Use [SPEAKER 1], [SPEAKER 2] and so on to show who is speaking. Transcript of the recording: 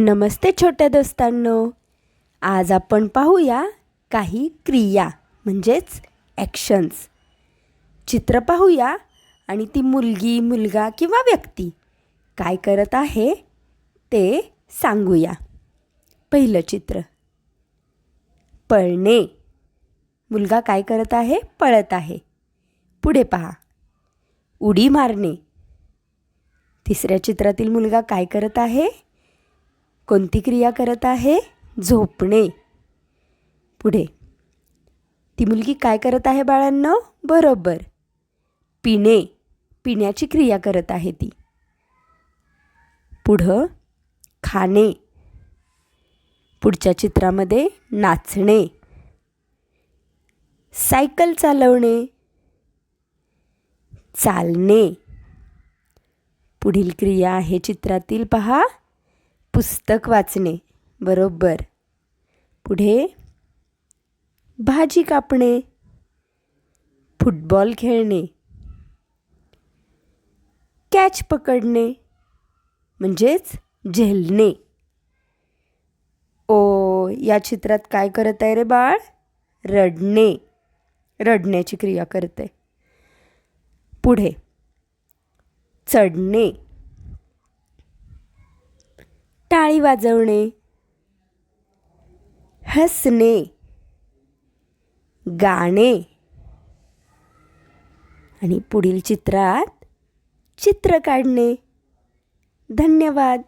[SPEAKER 1] नमस्ते छोट्या दोस्तांनो. आज आपण पाहूया काही क्रिया म्हणजेच ॲक्शन्स चित्र पाहूया आणि ती मुलगी मुलगा किंवा व्यक्ती काय करत आहे ते सांगूया. पहिलं चित्र. पळणे. मुलगा काय करत आहे? पळत आहे. पुढे पहा. उडी मारणे. तिसऱ्या चित्रातील मुलगा काय करत आहे? कोणती क्रिया करत आहे? झोपणे. पुढे. ती मुलगी काय करत आहे बाळांना? बरोबर. पिणे. पिण्याची क्रिया करत आहे ती. पुढं खाणे. पुढच्या चित्रामध्ये नाचणे. सायकल चालवणे. चालणे. पुढील क्रिया आहे चित्रातील पहा. पुस्तक वाचणे. बरोबर. पुढे भाजी कापणे. फुटबॉल खेळणे. कॅच पकडणे. म्हणजेच झेलणे. ओ या चित्रात काय करत आहे रे बाळ? रडणे. रडण्याची क्रिया करते पुढे चढणे. टाळी वाजवणे. हसणे. गाणे. आणि पुढील चित्रात चित्र काढणे. धन्यवाद.